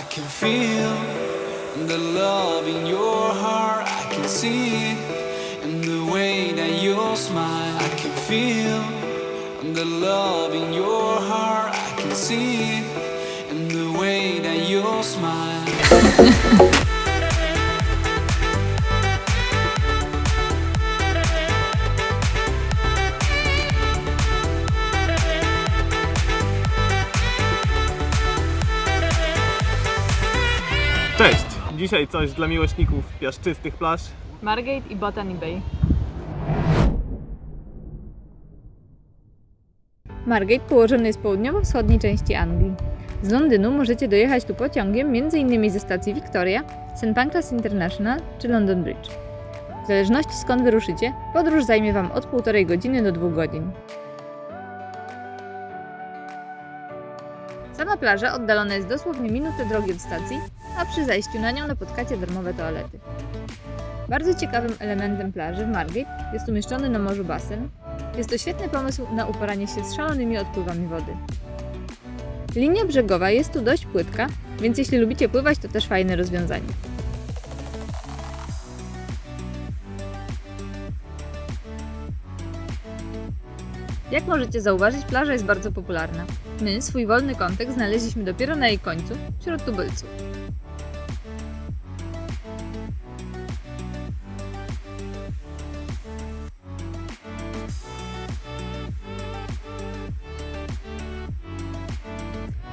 I can feel the love in your heart. I can see it in the way that you smile. I can feel the love in your heart. I can see it in the way that you smile. Cześć! Dzisiaj coś dla miłośników piaszczystych plaż. Margate i Botany Bay. Margate położony jest w południowo-wschodniej części Anglii. Z Londynu możecie dojechać tu pociągiem m.in. ze stacji Victoria, St Pancras International czy London Bridge. W zależności skąd wyruszycie, podróż zajmie Wam od 1,5 godziny do 2 godzin. Sama plaża oddalona jest dosłownie minutę drogi od stacji, a przy zajściu na nią napotkacie darmowe toalety. Bardzo ciekawym elementem plaży w Margate jest umieszczony na morzu basen. Jest to świetny pomysł na uporanie się z szalonymi odpływami wody. Linia brzegowa jest tu dość płytka, więc jeśli lubicie pływać, to też fajne rozwiązanie. Jak możecie zauważyć, plaża jest bardzo popularna. My swój wolny kątek znaleźliśmy dopiero na jej końcu, wśród tubylców.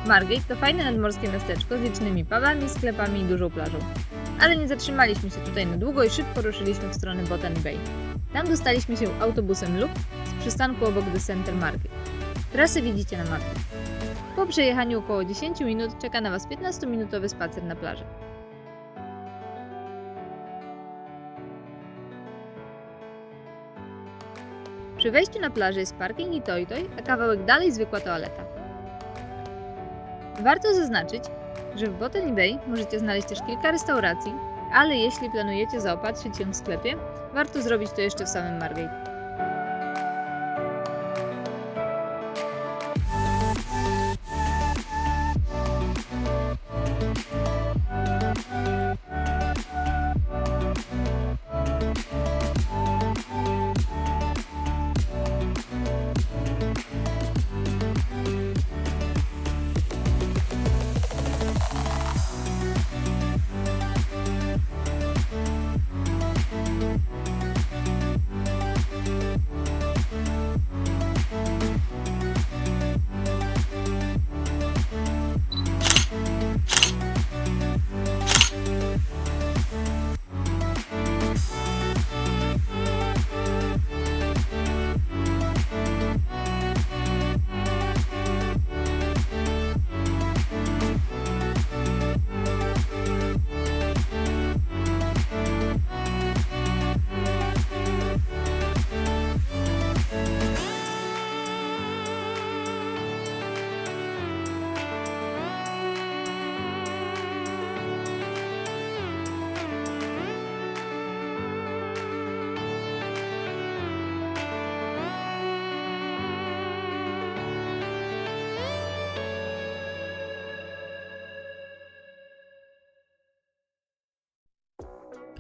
Margate to fajne nadmorskie miasteczko z licznymi pubami, sklepami i dużą plażą. Ale nie zatrzymaliśmy się tutaj na długo i szybko ruszyliśmy w stronę Botany Bay. Tam dostaliśmy się autobusem Loop z przystanku obok The Center Market. Trasy widzicie na mapie. Po przejechaniu około 10 minut czeka na Was 15-minutowy spacer na plaży. Przy wejściu na plażę jest parking i toj-toj, a kawałek dalej zwykła toaleta. Warto zaznaczyć, że w Botany Bay możecie znaleźć też kilka restauracji, ale jeśli planujecie zaopatrzyć się w sklepie, warto zrobić to jeszcze w samym Margate.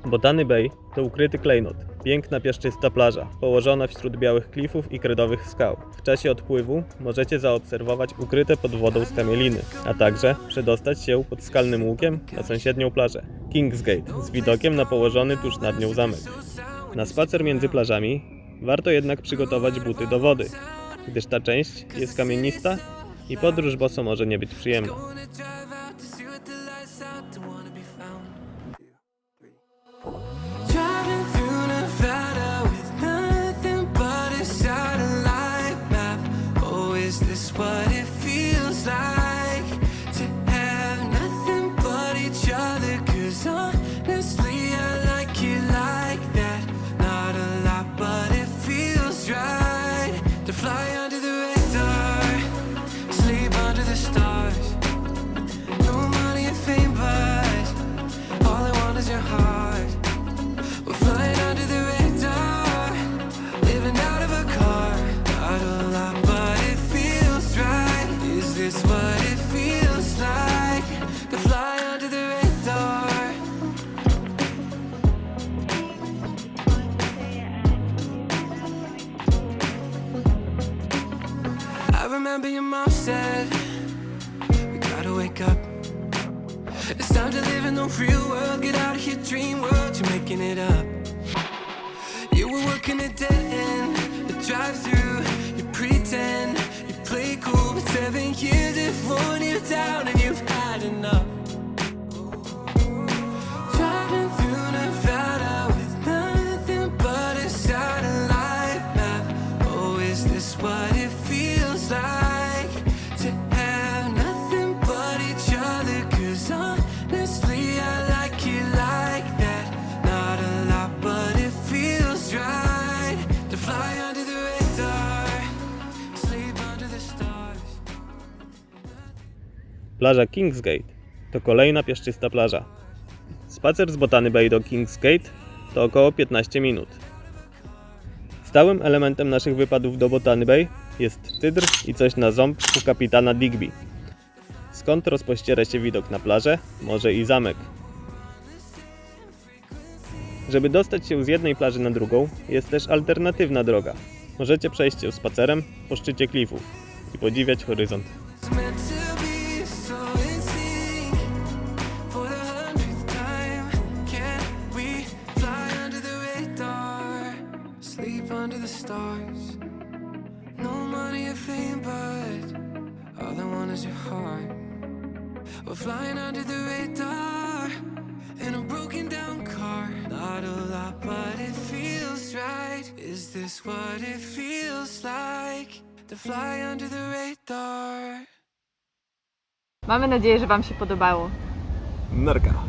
Botany Bay to ukryty klejnot, piękna piaszczysta plaża, położona wśród białych klifów i kredowych skał. W czasie odpływu możecie zaobserwować ukryte pod wodą skamieliny, a także przedostać się pod skalnym łukiem na sąsiednią plażę Kingsgate z widokiem na położony tuż nad nią zamek. Na spacer między plażami warto jednak przygotować buty do wody, gdyż ta część jest kamienista i podróż boso może nie być przyjemna. time but your mom said We gotta wake up. It's time to live in the real world. Get out of your dream world, you're making it up. You were working a dead end The drive-through, you pretend. You play cool, but seven years have worn you down and you've had enough. Plaża Kingsgate to kolejna piaszczysta plaża. Spacer z Botany Bay do Kingsgate to około 15 minut. Stałym elementem naszych wypadów do Botany Bay jest cydr i coś na ząb u kapitana Digby. Skąd rozpościera się widok na plażę, morze i zamek. Żeby dostać się z jednej plaży na drugą, jest też alternatywna droga. Możecie przejść ją spacerem po szczycie klifów i podziwiać horyzont. Sleep under the stars? No money or fame, but all I want is your heart. We're flying under the radar in a broken down car. Not a lot, but it feels right. Is this what it feels like to fly under the radar? Mamy nadzieję, że Wam się podobało. Narka!